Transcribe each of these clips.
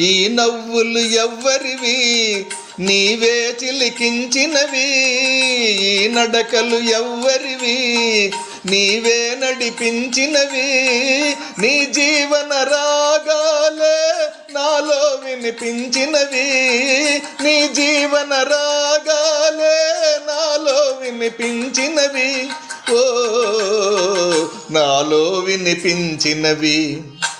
ఈ నవ్వులు ఎవ్వరివి? నీవే చిలికించినవి. ఈ నడకలు ఎవ్వరివి? నీవే నడిపించినవి. నీ జీవన రాగాలే నాలో వినిపించినవి. నీ జీవన రాగాలే నాలో వినిపించినవి. ఓ నాలో వినిపించినవి.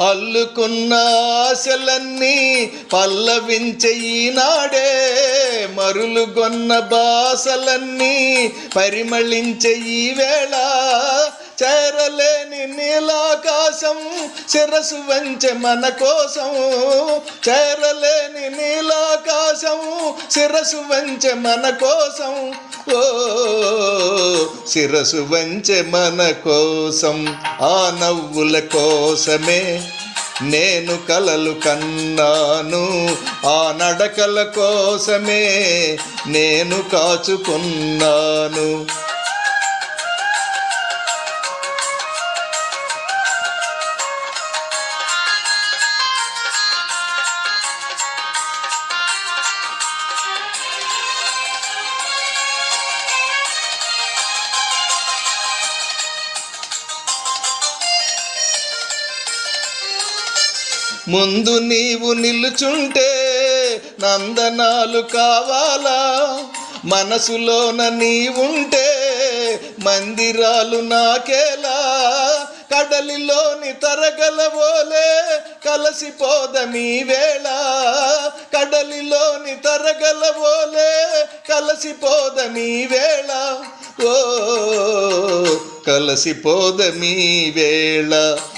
అల్లుకున్న ఆశలన్నీ పల్లవించే ఈనాడే మరులుగొన్న బాసలన్నీ పరిమళించే వేళ. చేరలేని నీలాకాశం శిరసు వంచె మన కోసం. చేరలేని నీలాకాశం శిరసు వంచె మన కోసం. ఓ శిరసు వంచె మన కోసం ఆ నవ్వుల కోసమే నేను కలలు కన్నాను. ఆ నడకల కోసమే నేను కాచుకున్నాను. ముందు నీవు నిలుచుంటే నందనాలు కావాలా? మనసులోన నీవుంటే మందిరాలు నాకేలా? కడలిలోని తరగలవోలే కలసిపోదని వేళ. కడలిలోని తరగలవోలే కలసిపోదని వేళ. ఓ కలసిపోదమీ వేళ.